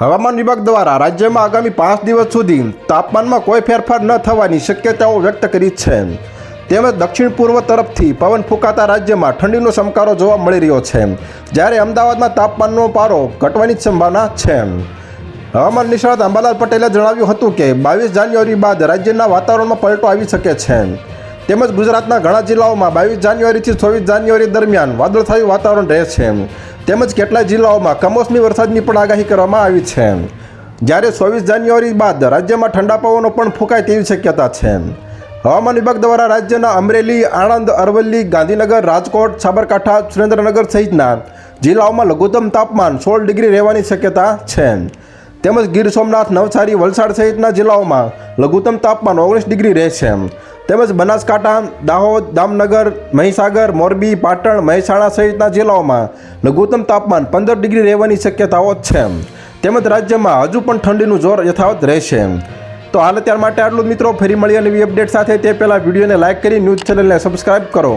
હવામાન વિભાગ દ્વારા રાજ્યમાં આગામી પાંચ દિવસ સુધી તાપમાનમાં કોઈ ફેરફાર ન થવાની શક્યતાઓ વ્યક્ત કરી છે. તેમજ દક્ષિણ પૂર્વ તરફથી પવન ફૂંકાતા રાજ્યમાં ઠંડીનો સમકારો જોવા મળી રહ્યો છે. જ્યારે અમદાવાદમાં તાપમાનનો પારો ઘટવાની સંભાવના છે. હવામાન નિષ્ણાત અંબાલાલ પટેલે જણાવ્યું હતું કે, બાવીસ જાન્યુઆરી બાદ રાજ્યના વાતાવરણમાં પલટો આવી શકે છે. તેમજ ગુજરાતના ઘણા જિલ્લાઓમાં બાવીસ જાન્યુઆરીથી ચોવીસ જાન્યુઆરી દરમિયાન વાદળછાયું વાતાવરણ રહે છે. તેમજ કેટલાક જિલ્લાઓમાં કમોસમી વરસાદની પણ આગાહી કરવામાં આવી છે. જ્યારે ચોવીસ જાન્યુઆરી બાદ રાજ્યમાં ઠંડા પવનો પણ ફૂંકાય તેવી શક્યતા છે. હવામાન વિભાગ દ્વારા રાજ્યના અમરેલી, આણંદ, અરવલ્લી, ગાંધીનગર, રાજકોટ, સાબરકાંઠા, સુરેન્દ્રનગર સહિતના જિલ્લાઓમાં લઘુત્તમ તાપમાન સોળ ડિગ્રી રહેવાની શક્યતા છે. તેમજ ગીર સોમનાથ, નવસારી, વલસાડ સહિતના જિલ્લાઓમાં લઘુત્તમ તાપમાન ઓગણીસ ડિગ્રી રહેશે. તેમજ બનાસકાંઠા, દાહોદ, દામનગર, મહીસાગર, મોરબી, પાટણ, મહેસાણા સહિતના જિલ્લાઓમાં લઘુત્તમ તાપમાન પંદર ડિગ્રી રહેવાની શક્યતાઓ છે. તેમજ રાજ્યમાં હજુ પણ ઠંડીનું જોર યથાવત રહેશે. તો હાલ ત્યાર માટે આટલું મિત્રો. ફરી મળીએ નવી અપડેટ સાથે. તે પહેલાં વિડીયોને લાઇક કરી ન્યૂઝ ચેનલને સબસ્ક્રાઇબ કરો.